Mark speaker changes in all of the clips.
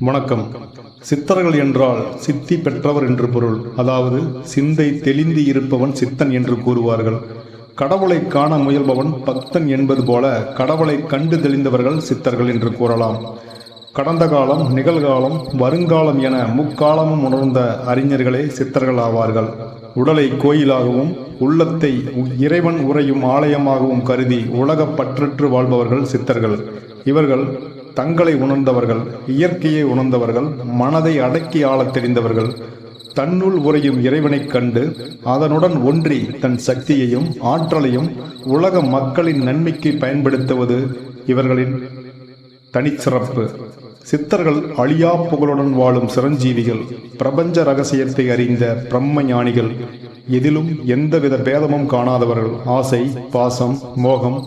Speaker 1: வணக்கம். சித்தர்கள் என்றால் சித்தி பெற்றவர் என்று பொருள். அதாவது சிந்தை தெளிந்து இருப்பவன் சித்தன் என்று கூறுவார்கள். கடவுளை காண முயல்பவன் பக்தன் என்பது போல கடவுளை கண்டு தெளிந்தவர்கள் சித்தர்கள் என்று கூறலாம். கடந்த காலம் நிகழ்காலம் வருங்காலம் என முக்காலமும் உணர்ந்த அறிஞர்களே சித்தர்கள் ஆவார்கள். உடலை கோயிலாகவும் உள்ளத்தை இறைவன் உறையும் ஆலயமாகவும் கருதி உலகப் பற்றற்று வாழ்பவர்கள் சித்தர்கள். இவர்கள் தங்களை உணர்ந்தவர்கள் இயற்கையை உணர்ந்தவர்கள் மனதை அடக்கி ஆளத் தெரிந்தவர்கள். தன்னுள் உறையும் இறைவனைக் கண்டு அதனுடன் ஒன்றி தன் சக்தியையும் ஆற்றலையும் உலக மக்களின் நன்மைக்கு பயன்படுத்துவது இவர்களின் தனிச்சிறப்பு. சித்தர்கள் அழியா புகழுடன் வாழும் சிரஞ்சீவிகள் பிரபஞ்ச ரகசியத்தை அறிந்த பிரம்ம ஞானிகள். எதிலும் எந்தவித பேதமும் காணாதவர்கள். ஆசை பாசம் மோகம்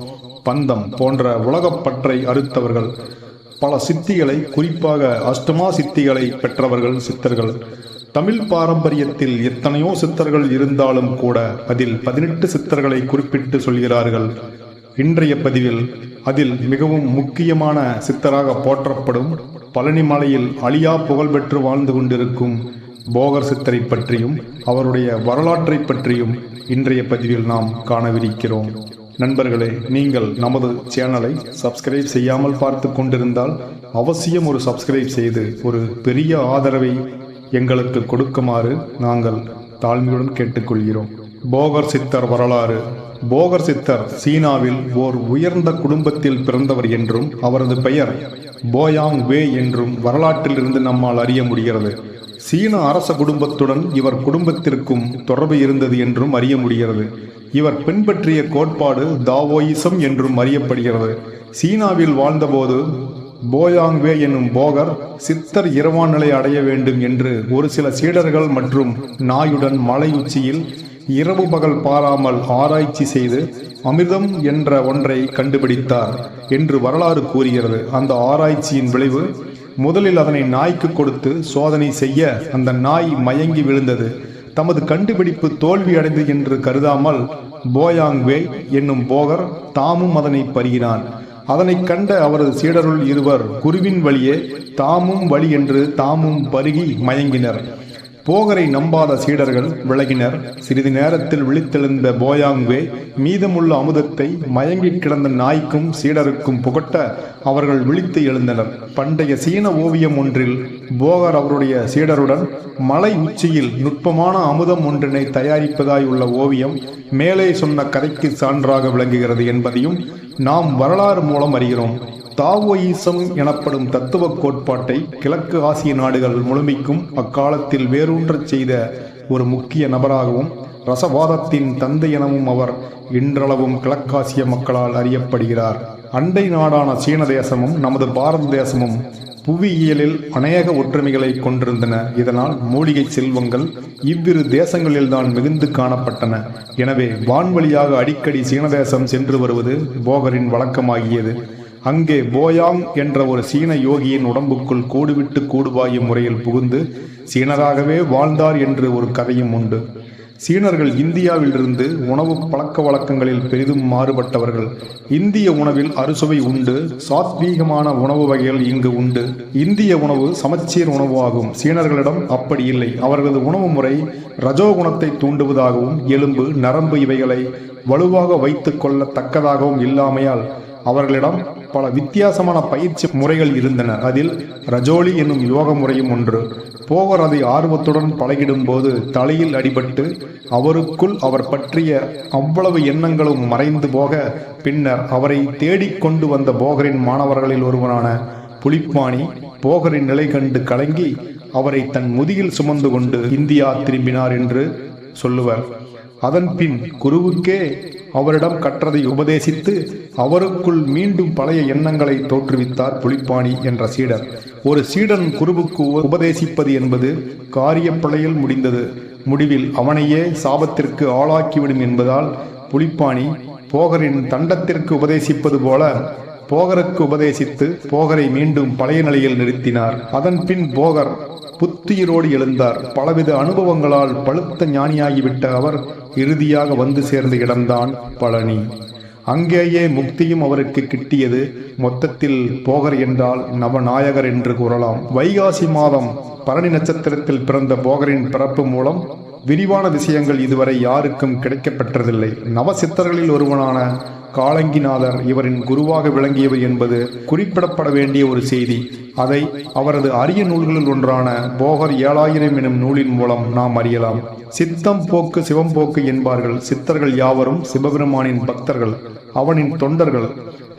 Speaker 1: பந்தம் போன்ற உலகப்பற்றை அறுத்தவர்கள். பல சித்திகளை குறிப்பாக அஷ்டமா சித்திகளை பெற்றவர்கள் சித்தர்கள். தமிழ் பாரம்பரியத்தில் எத்தனையோ சித்தர்கள் இருந்தாலும் கூட அதில் பதினெட்டு சித்தர்களை குறிப்பிட்டு சொல்கிறார்கள். இன்றைய பதிவில் அதில் மிகவும் முக்கியமான சித்தராக போற்றப்படும் பழனிமலையில் அழியா புகழ்பெற்று வாழ்ந்து கொண்டிருக்கும் போகர் சித்தரை பற்றியும் அவருடைய வரலாற்றை பற்றியும் இன்றைய பதிவில் நாம் காணவிருக்கிறோம். நண்பர்களே நீங்கள் நமது சேனலை சப்ஸ்கிரைப் செய்யாமல் பார்த்து கொண்டிருந்தால் அவசியம் ஒரு சப்ஸ்கிரைப் செய்து ஒரு பெரிய ஆதரவை எங்களுக்கு கொடுக்குமாறு நாங்கள் தாழ்மையுடன் கேட்டுக்கொள்கிறோம். போகர் சித்தர் வரலாறு. போகர் சித்தர் சீனாவில் ஓர் உயர்ந்த குடும்பத்தில் பிறந்தவர் என்றும் அவரது பெயர் போயாங் வே என்றும் வரலாற்றிலிருந்து நம்மால் அறிய முடிகிறது. சீன அரச குடும்பத்துடன் இவர் குடும்பத்திற்கும் தொடர்பு இருந்தது என்றும் அறிய முடிகிறது. இவர் பின்பற்றிய கோட்பாடு தாவோயிசம் என்றும் அறியப்படுகிறது. சீனாவில் வாழ்ந்தபோது போயாங்வே என்னும் போகர் சித்தர் இரவான் நிலை அடைய வேண்டும் என்று ஒரு சில சீடர்கள் மற்றும் நாயுடன் மலை உச்சியில் இரவு பகல் பாராமல் ஆராய்ச்சி செய்து அமிர்தம் என்ற ஒன்றை கண்டுபிடித்தார் என்று வரலாறு கூறுகிறது. அந்த ஆராய்ச்சியின் விளைவு முதலில் அதனை நாய்க்கு கொடுத்து சோதனை செய்ய அந்த நாய் மயங்கி விழுந்தது. தமது கண்டுபிடிப்பு தோல்வி அடைந்தது என்று கருதாமல் போயாங்வே என்னும் போகர் தாமும் அதனை பருகினான். அதனை கண்ட அவரது சீடருள் இருவர் குருவின் வழியே தாமும் வழி என்று தாமும் பருகி மயங்கினர். போகரை நம்பாத சீடர்கள் விலகினர். சிறிது நேரத்தில் விழித்தெழுந்த போயாங்வே மீதமுள்ள அமுதத்தை மயங்கி கிடந்த நாய்க்கும் சீடருக்கும் புகட்ட அவர்கள் விழித்து எழுந்தனர். பண்டைய சீன ஓவியம் ஒன்றில் போகர் அவருடைய சீடருடன் மலை உச்சியில் நுட்பமான அமுதம் ஒன்றினை தயாரிப்பதாய் உள்ள ஓவியம் மேலே சொன்ன கதைக்கு சான்றாக விளங்குகிறது என்பதையும் நாம் வரலாறு மூலம் அறிகிறோம். தாவோயிசம் எனப்படும் தத்துவ கோட்பாட்டை கிழக்கு ஆசிய நாடுகள் முழுமைக்கும் அக்காலத்தில் வேரூன்றச் செய்த ஒரு முக்கிய நபராகவும் ரசவாதத்தின் தந்தை எனவும் அவர் இன்றளவும் கிழக்காசிய மக்களால் அறியப்படுகிறார். அண்டை நாடான சீன தேசமும் நமது பாரத தேசமும் புவியியலில் அநேக ஒற்றுமைகளை கொண்டிருந்தன. இதனால் மூலிகை செல்வங்கள் இவ்விரு தேசங்களில்தான் மிகுந்து காணப்பட்டன. எனவே வான்வழியாக அடிக்கடி சீன தேசம் சென்று வருவது போகரின் வழக்கமாகியது. அங்கே போயாங் என்ற ஒரு சீன யோகியின் உடம்புக்குள் கூடுவிட்டு கூடுவாயும் முறையில் புகுந்து சீனராகவே வாழ்ந்தார் என்று ஒரு கதையும் உண்டு. சீனர்கள் இந்தியாவிலிருந்து உணவு பழக்க வழக்கங்களில் பெரிதும் மாறுபட்டவர்கள். இந்திய உணவில் அறுசுவை உண்டு சாத்வீகமான உணவு வகைகள் இங்கு உண்டு. இந்திய உணவு சமச்சீர் உணவு ஆகும் சீனர்களிடம் அப்படி இல்லை. அவர்களது உணவு முறை ரஜோகுணத்தை தூண்டுவதாகவும் எலும்பு நரம்பு இவைகளை வலுவாக வைத்துக் கொள்ளத்தக்கதாகவும் இல்லாமையால் அவர்களிடம் பல வித்தியாசமான பயிற்சி முறைகள் இருந்தன. அதில் ரஜோலி என்னும் யோக முறையும் ஒன்று. போகர் அதை ஆர்வத்துடன் பழகிடும் போது தலையில் அடிபட்டு அவருக்குள் அவர் பற்றிய அவ்வளவு எண்ணங்களும் மறைந்து போக பின்னர் அவரை தேடிக்கொண்டு வந்த போகரின் மாணவர்களில் ஒருவரான புலிப்பாணி போகரின் நிலை கண்டு கலங்கி அவரை தன் முதியில் சுமந்து கொண்டு இந்தியா திரும்பினார் என்று சொல்லுவர். அதன் பின் குருவுக்கே அவரிடம் கற்றதை உபதேசித்து அவருக்குள் மீண்டும் பழைய எண்ணங்களை தோற்றுவித்தார் புலிப்பாணி என்ற சீடர். ஒரு சீடன் குருவுக்கு உபதேசிப்பது என்பது காரியப்பழையில் முடிந்தது. முடிவில் அவனையே சாபத்திற்கு ஆளாக்கிவிடும் என்பதால் புலிப்பாணி போகரின் தண்டத்திற்கு உபதேசிப்பது போல போகருக்கு உபதேசித்து போகரை மீண்டும் பழைய நிலையில் நிறுத்தினார். அதன் பின் போகர் புத்துயிரோடு எழுந்தார். பலவித அனுபவங்களால் பழுத்த ஞானியாகிவிட்ட அவர் இறுதியாக வந்து சேர்ந்த இடம்தான் பழனி. அங்கேயே முக்தியும் அவருக்கு கிட்டியது. மொத்தத்தில் போகர் என்றால் நவநாயகர் என்று கூறலாம். வைகாசி மாதம் பரணி நட்சத்திரத்தில் பிறந்த போகரின் பிறப்பு மூலம் விரிவான விஷயங்கள் இதுவரை யாருக்கும் கிடைக்கப்பெற்றதில்லை. நவசித்தர்களில் ஒருவனான காலங்கிநாதர் இவரின் குருவாக விளங்கியவர் என்பது குறிப்பிடப்பட வேண்டிய ஒரு செய்தி. அதை அவரது அரிய நூல்களில் ஒன்றான போகர் ஏழாயிரம் எனும் நூலின் மூலம் நாம் அறியலாம். சித்தம் போக்கு சிவம் போக்கு என்பார்கள். சித்தர்கள் யாவரும் சிவபெருமானின் பக்தர்கள் அவனின் தொண்டர்கள்.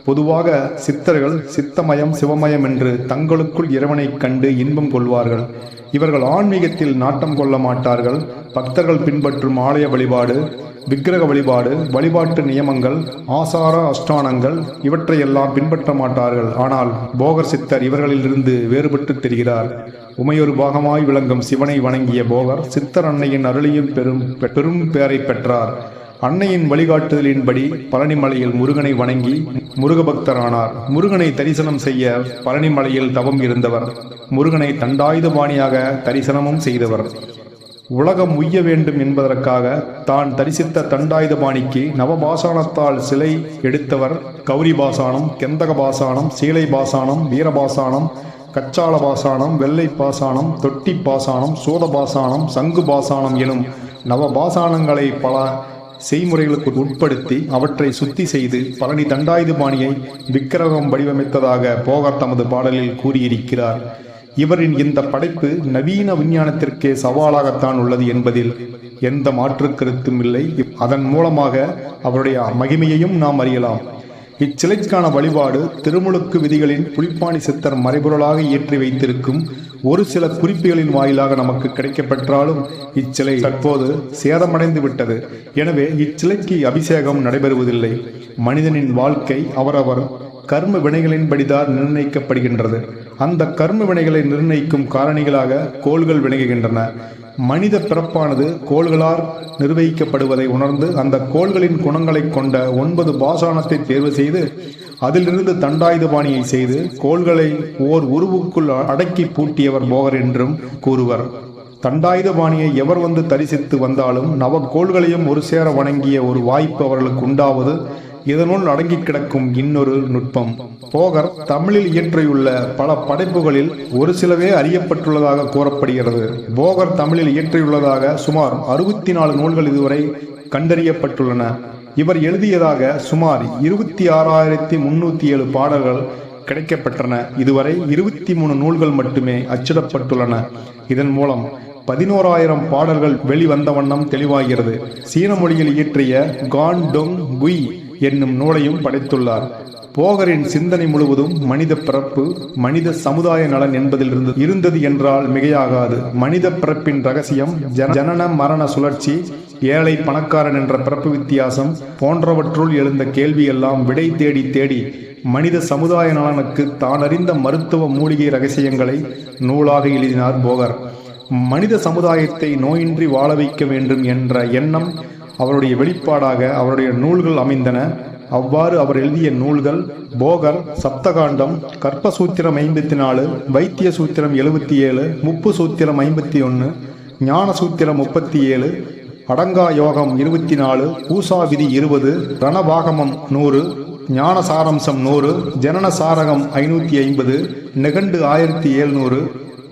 Speaker 1: பொதுவாக சித்தர்கள் சித்தமயம் சிவமயம் என்று தங்களுக்குள் இறைவனைக் கண்டு இன்பம் கொள்வார்கள். இவர்கள் ஆன்மீகத்தில் நாட்டம் கொள்ள மாட்டார்கள். பக்தர்கள் பின்பற்றும் ஆலய வழிபாடு விக்கிரக வழிபாடு வழிபாட்டு நியமங்கள் ஆசார அஷ்டானங்கள் இவற்றையெல்லாம் பின்பற்ற மாட்டார்கள். ஆனால் போகர் சித்தர் இவர்களிலிருந்து வேறுபட்டு தெரிகிறார். உமையொரு பாகமாய் விளங்கும் சிவனை வணங்கிய போகர் சித்தர் அன்னையின் அருளையும் பெரும் பெரும் பேரை பெற்றார். அன்னையின் வழிகாட்டுதலின்படி பழனிமலையில் முருகனை வணங்கி முருகபக்தரானார். முருகனை தரிசனம் செய்ய பழனிமலையில் தவம் இருந்தவர். முருகனை தண்டாயுதபாணியாக தரிசனமும் செய்தவர். உலகம் உய்ய வேண்டும் என்பதற்காக தான் தரிசித்த தண்டாயுதபாணிக்கு நவபாசானத்தால் சிலை எடுத்தவர் கௌரி பாசானம் கெந்தக பாசானம் சீலை பாசானம் வீரபாசானம் கச்சால பாசானம் வெள்ளை பாசானம் தொட்டி பாசானம் சோத பாசானம் சங்கு பாசானம் எனும் நவபாசானங்களை பல செய்முறைகளுக்கு உட்படுத்தி அவற்றை சுத்தி செய்து பழனி தண்டாயுதபாணியை விக்கிரகம் வடிவமைத்ததாக போகர் தமது பாடலில் கூறியிருக்கிறார். இவரின் இந்த படைப்பு நவீன விஞ்ஞானத்திற்கே சவாலாகத்தான் உள்ளது என்பதில் எந்த மாற்று கருத்தும் இல்லை. அதன் மூலமாக அவருடைய மகிமையையும் நாம் அறியலாம். இச்சிலைக்கான வழிபாடு திருமுழுக்கு விதிகளின் புலிப்பாணி சித்தர் மறைபொருளாக இயற்றி வைத்திருக்கும் ஒரு சில குறிப்புகளின் வாயிலாக நமக்கு கிடைக்கப்பெற்றாலும் இச்சிலை தற்போது சேதமடைந்து விட்டது. எனவே இச்சிலைக்கு அபிஷேகம் நடைபெறுவதில்லை. மனிதனின் வாழ்க்கை அவரவர் கர்ம வினைகளின்படிதான் நிர்ணயிக்கப்படுகின்றது. அந்த கர்ம வினைகளை நிர்ணயிக்கும் காரணிகளாக கோள்கள் விளங்குகின்றன. மனித பிறப்பானது கோள்களால் நிர்வகிக்கப்படுவதை உணர்ந்து அந்த கோள்களின் குணங்களைக் கொண்ட ஒன்பது பாசானத்தை தேர்வு செய்து அதிலிருந்து தண்டாயுதபாணியை செய்து கோள்களை ஓர் உருவுக்குள் அடக்கி பூட்டியவர் போகர் என்றும் கூறுவர். தண்டாயுதபாணியை எவர் வந்து தரிசித்து வந்தாலும் நவக்கோள்களையும் ஒரு சேர வணங்கிய ஒரு வாய்ப்பு அவர்களுக்கு உண்டாவது இதனுள் அடங்கி கிடக்கும் இன்னொரு நுட்பம். போகர் தமிழில் இயற்றியுள்ள பல படைப்புகளில் ஒரு சிலவே அறியப்பட்டுள்ளதாக கூறப்படுகிறது. போகர் தமிழில் இயற்றியுள்ளதாக சுமார் அறுபத்தி நாலு நூல்கள் இதுவரை கண்டறியப்பட்டுள்ளன. இவர் எழுதியதாக சுமார் இருபத்தி ஆறாயிரத்தி முன்னூத்தி ஏழு பாடல்கள் கிடைக்கப்பெற்றன. இதுவரை இருபத்தி மூணு நூல்கள் மட்டுமே அச்சிடப்பட்டுள்ளன. இதன் மூலம் பதினோராயிரம் பாடல்கள் வெளிவந்த வண்ணம் தெளிவாகிறது. சீன மொழியில் இயற்றிய கான் டொங் குய் என்னும் நூலையும் படைத்துள்ளார். போகரின் சிந்தனை முழுவதும் மனித பிறப்பு மனித சமுதாய நலன் என்பதிலிருந்து இருந்தது என்றால் மிகையாகாது. மனித பிறப்பின் ரகசியம் ஜன- ஜனன மரண சுழற்சி ஏழை பணக்காரன் என்ற பிறப்பு வித்தியாசம் போன்றவற்றுள் எழுந்த கேள்வியெல்லாம் விடை தேடி தேடி மனித சமுதாய நலனுக்கு தான் அறிந்த மருத்துவ மூலிகை ரகசியங்களை நூலாக எழுதினார் போகர். மனித சமுதாயத்தை நோயின்றி வாழ வைக்க வேண்டும் என்ற எண்ணம் அவருடைய வெளிப்பாடாக அவருடைய நூல்கள் அமைந்தன. அவ்வாறு அவர் எழுதிய நூல்கள் போகர் சப்தகாண்டம் கற்பசூத்திரம் ஐம்பத்தி நாலு வைத்திய சூத்திரம் எழுபத்தி ஏழு முப்பு சூத்திரம் ஐம்பத்தி ஒன்று ஞான சூத்திரம் முப்பத்தி ஏழு அடங்கா யோகம் இருபத்தி நாலு பூசா விதி இருபது ரணபாகமம் நூறு ஞான சாரம்சம் நூறு ஜனன சாரகம் ஐநூற்றி ஐம்பது நெகண்டு ஆயிரத்தி எழுநூறு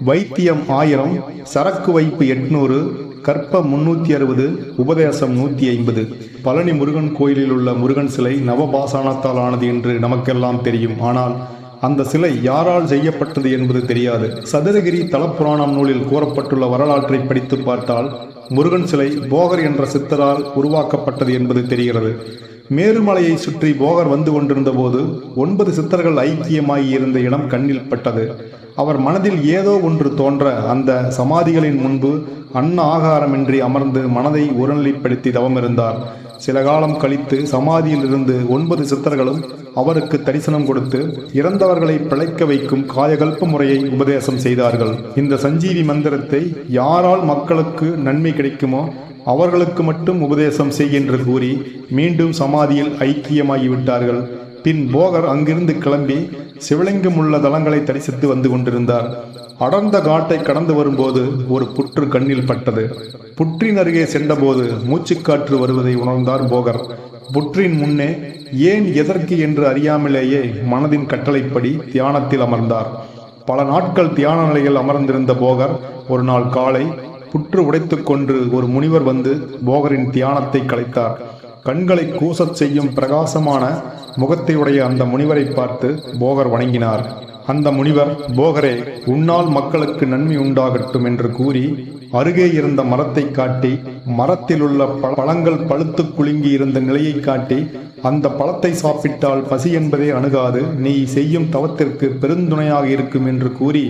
Speaker 1: வைத்தியம் ஆயிரம் சரக்கு வைப்பு எட்நூறு கற்ப முன்னூத்தி அறுபது உபதேசம் நூத்தி ஐம்பது. பழனி முருகன் கோயிலில் உள்ள முருகன் சிலை நவபாசானத்தால் ஆனது என்று நமக்கெல்லாம் தெரியும். ஆனால் அந்த சிலை யாரால் செய்யப்பட்டது என்பது தெரியாது. சதுரகிரி தலப்புராணம் நூலில் கூறப்பட்டுள்ள வரலாற்றை படித்து பார்த்தால் முருகன் சிலை போகர் என்ற சித்தரால் உருவாக்கப்பட்டது என்பது தெரிகிறது. மேருமலையை சுற்றி போகர் வந்து கொண்டிருந்த போது ஒன்பது சித்தர்கள் ஐக்கியமாகி இருந்த இடம் கண்ணில் பட்டது. அவர் மனதில் ஏதோ ஒன்று தோன்ற அந்த சமாதிகளின் முன்பு அன்ன ஆகாரமின்றி அமர்ந்து மனதை ஒருநிலைப்படுத்தி தவமிருந்தார். சில காலம் கழித்து சமாதியில் இருந்து ஒன்பது சித்தர்களும் அவருக்கு தரிசனம் கொடுத்து இறந்தவர்களை பிழைக்க வைக்கும் காயகல்ப முறையை உபதேசம் செய்தார்கள். இந்த சஞ்சீவி மந்திரத்தை யாரால் மக்களுக்கு நன்மை கிடைக்குமோ அவர்களுக்கு மட்டும் உபதேசம் செய் கூறி மீண்டும் சமாதியில் ஐக்கியமாகிவிட்டார்கள். பின் போகர் அங்கிருந்து கிளம்பி சிவலிங்கம் உள்ள தலங்களை தரிசித்து வந்து கொண்டிருந்தார். அடர்ந்த காட்டை கடந்து வரும்போது ஒரு புற்று கண்ணில் பட்டது. புற்றின் அருகே சென்றபோது மூச்சுக்காற்று வருவதை உணர்ந்தார் போகர். புற்றின் முன்னே ஏன் எதற்கு என்று அறியாமலேயே மனதின் கட்டளைப்படி தியானத்தில் அமர்ந்தார். பல நாட்கள் தியான நிலையில் அமர்ந்திருந்த போகர் ஒரு நாள் காலை புற்று உடைத்துக் கொண்டு ஒரு முனிவர் வந்து போகரின் தியானத்தை கலைத்தார் கண்களை கூசச் செய்யும் பிரகாசமான முகத்தையுடைய அந்த முனிவரை பார்த்து போகர் வணங்கினார். அந்த முனிவர் போகரே உன்னால் மக்களுக்கு நன்மை உண்டாகட்டும் என்று கூறி அருகே இருந்த மரத்தை காட்டி மரத்தில் உள்ள ப- பழங்கள் பழுத்து குலுங்கி இருந்த நிலையை காட்டி அந்த பழத்தை சாப்பிட்டால் பசி என்பதே அணுகாது நீ செய்யும் தவத்திற்கு பெருந்துணையாக இருக்கும் என்று கூறி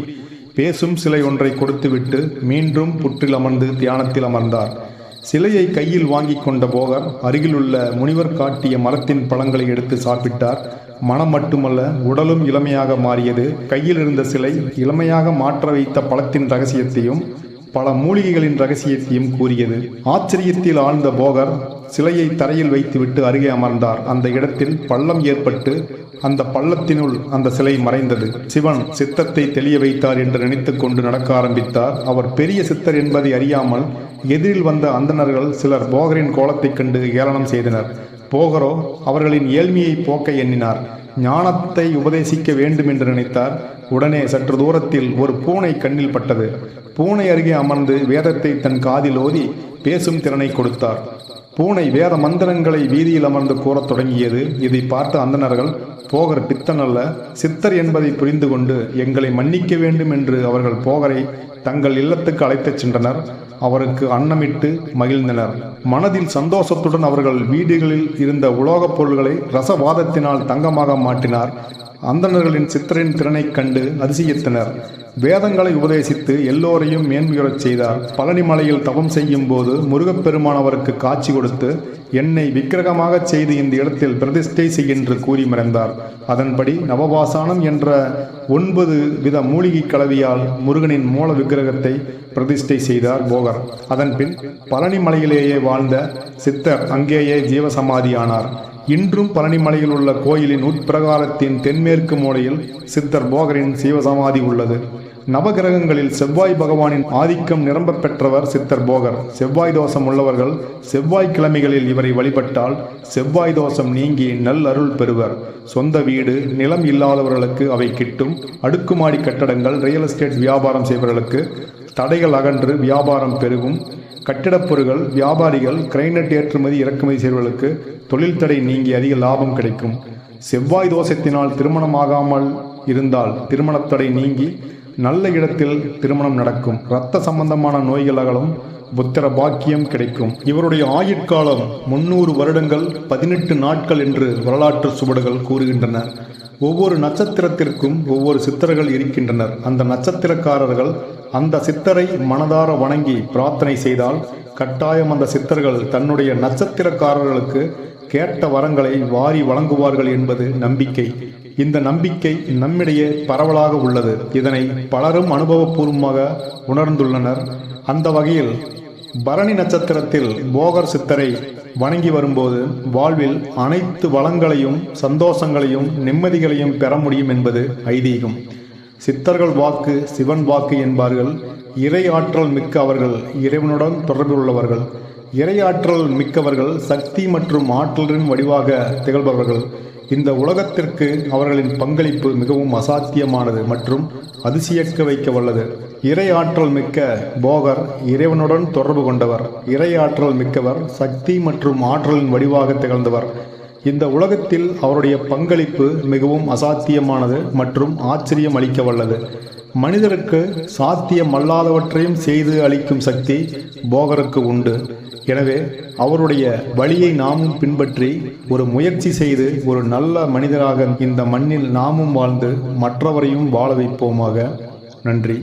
Speaker 1: பேசும் சிலை ஒன்றை கொடுத்துவிட்டு மீண்டும் புற்றில் அமர்ந்து தியானத்தில் அமர்ந்தார். சிலையை கையில் வாங்கி கொண்ட போகர் அருகிலுள்ள முனிவர் காட்டிய மரத்தின் பழங்களை எடுத்து சாப்பிட்டார். மனம் மட்டுமல்ல உடலும் இளமையாக மாறியது. கையில் இருந்த சிலை இளமையாக மாற்ற வைத்த பழத்தின் ரகசியத்தையும் பல மூலிகைகளின் ரகசியத்தையும் கூறியது. ஆச்சரியத்தில் ஆழ்ந்த போகர் சிலையை தரையில் வைத்துவிட்டு அருகே அமர்ந்தார். அந்த இடத்தில் பள்ளம் ஏற்பட்டு அந்த பள்ளத்தினுள் அந்த சிலை மறைந்தது. சிவன் சித்தத்தை தெளிய வைத்தார் என்று நினைத்து கொண்டு நடக்க ஆரம்பித்தார். அவர் பெரிய சித்தர் என்பதை அறியாமல் எதிரில் வந்த அந்தணர்கள் சிலர் போகரின் கோலத்தைக் கண்டு ஏளனம் செய்தனர். போகரோ அவர்களின் ஏழ்மையை போக்க எண்ணினார். ஞானத்தை உபதேசிக்க வேண்டும் என்று நினைத்தார். உடனே சற்று தூரத்தில் ஒரு பூனை கண்ணில் பட்டது. பூனை அருகே அமர்ந்து வேதத்தை தன் காதில் ஓதி பேசும் திறனை கொடுத்தார். பூனை வேத மந்திரங்களை வீதியில் அமர்ந்து கூறத் தொடங்கியது. இதை பார்த்த அந்தனர்கள் போகர் பித்தன் அல்ல சித்தர் என்பதை புரிந்து கொண்டு எங்களை மன்னிக்க வேண்டும் என்று அவர்கள் போகரை தங்கள் இல்லத்துக்கு அழைத்துச் சென்றனர். அவருக்கு அன்னமிட்டு மகிழ்ந்தனர். மனதில் சந்தோஷத்துடன் அவர்கள் வீடுகளில் இருந்த உலோகப் பொருள்களை ரசவாதத்தினால் தங்கமாக மாற்றினார். அந்தணர்களின் சித்தரின் திறனைக் கண்டு அதிசயித்தனர். வேதங்களை உபதேசித்து எல்லோரையும் மேன்மையுறச் செய்தார் பழனிமலையில் தவம் செய்யும் போது முருகப்பெருமானவருக்கு காட்சி கொடுத்து என்னை விக்கிரகமாகச் செய்து இந்த இடத்தில் பிரதிஷ்டை செய் என்று கூறி மறைந்தார். அதன்படி நவபாசானம் என்ற ஒன்பது வித மூலிகை கலவியால் முருகனின் மூல விக்கிரகத்தை பிரதிஷ்டை செய்தார் போகர். அதன்பின் பழனிமலையிலேயே வாழ்ந்த சித்தர் அங்கேயே ஜீவசமாதியானார். இன்றும் பழனிமலையில் உள்ள கோயிலின் உட்பிரகாரத்தின் தென்மேற்கு மூலையில் சித்தர் போகரின் சிவசமாதி உள்ளது. நவகிரகங்களில் செவ்வாய் பகவானின் ஆதிக்கம் நிரம்ப பெற்றவர் சித்தர் போகர் செவ்வாய் தோஷம் உள்ளவர்கள் செவ்வாய் கிழமைகளில் இவரை வழிபட்டால் செவ்வாய் தோஷம் நீங்கி நல் அருள் பெறுவர். சொந்த வீடு நிலம் இல்லாதவர்களுக்கு அவை கிட்டும். அடுக்குமாடி கட்டடங்கள் ரியல் எஸ்டேட் வியாபாரம் செய்பவர்களுக்கு தடைகள் அகன்று வியாபாரம் பெருகும். கட்டிடப் பொருட்கள் வியாபாரிகள் கிரைனட் ஏற்றுமதி இறக்குமதி செய்வர்களுக்கு தொழில் தடை நீங்கி அதிக லாபம் கிடைக்கும். செவ்வாய் தோஷத்தினால் திருமணமாகாமல் இருந்தால் திருமணத் தடை நீங்கி நல்ல இடத்தில் திருமணம் நடக்கும். இரத்த சம்பந்தமான நோய்கள் அகலும் புத்திர பாக்கியம் கிடைக்கும். இவருடைய ஆயுட்காலம் முன்னூறு வருடங்கள் பதினெட்டு நாட்கள் என்று வரலாற்று சுவடுகள் கூறுகின்றன. ஒவ்வொரு நட்சத்திரத்திற்கும் ஒவ்வொரு சித்தர்கள் இருக்கின்றனர். அந்த நட்சத்திரக்காரர்கள் அந்த சித்தரை மனதார வணங்கி பிரார்த்தனை செய்தால் கட்டாயம் அந்த சித்தர்கள் தன்னுடைய நட்சத்திரக்காரர்களுக்கு கேட்ட வரங்களை வாரி வழங்குவார்கள் என்பது நம்பிக்கை. இந்த நம்பிக்கை நம்மிடையே பரவலாக உள்ளது. இதனை பலரும் அனுபவபூர்வமாக உணர்ந்துள்ளனர். அந்த வகையில் பரணி நட்சத்திரத்தில் போகர் சித்தரை வணங்கி வரும்போது வாழ்வில் அனைத்து வளங்களையும் சந்தோஷங்களையும் நிம்மதிகளையும் பெற முடியும் என்பது ஐதீகம். சித்தர்கள் வாக்கு சிவன் வாக்கு என்பார்கள். இறை ஆற்றல் மிக்க அவர்கள் இறைவனுடன் தொடர்புள்ளவர்கள். இறையாற்றல் மிக்கவர்கள் சக்தி மற்றும் ஆற்றலின் வடிவாக திகழ்பவர்கள். இந்த உலகத்திற்கு அவர்களின் பங்களிப்பு மிகவும் அசாத்தியமானது மற்றும் அதிசயக்க வைக்க வல்லது இறை ஆற்றல் மிக்க போகர் இறைவனுடன் தொடர்பு கொண்டவர். இறை ஆற்றல் மிக்கவர் சக்தி மற்றும் ஆற்றலின் வடிவாக திகழ்ந்தவர். இந்த உலகத்தில் அவருடைய பங்களிப்பு மிகவும் அசாத்தியமானது மற்றும் ஆச்சரியம் அளிக்க வல்லது. மனிதருக்கு சாத்தியமல்லாதவற்றையும் செய்து அளிக்கும் சக்தி போகருக்கு உண்டு. எனவே அவருடைய வழியை நாமும் பின்பற்றி ஒரு முயற்சி செய்து ஒரு நல்ல மனிதராக இந்த மண்ணில் நாமும் வாழ்ந்து மற்றவரையும் வாழ வைப்போமாக. நன்றி.